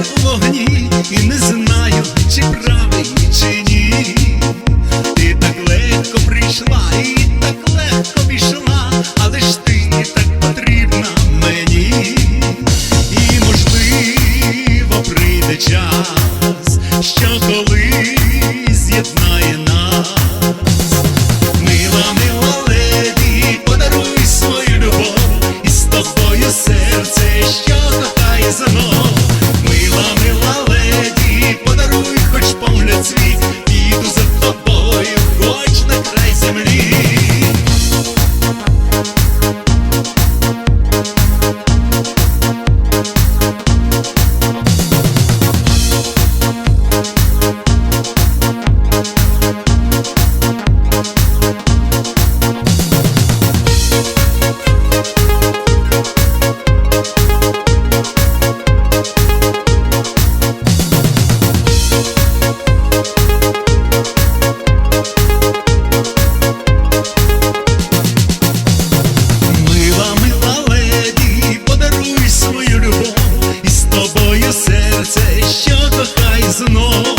У вогні, і не знаю, чи правий, чи ні. Ти так легко прийшла, і так легко пішла, але ж ти не так потрібна мені, і можливо прийде час, що колись з'єднає нас. Серце, що кохає за мною mais novo.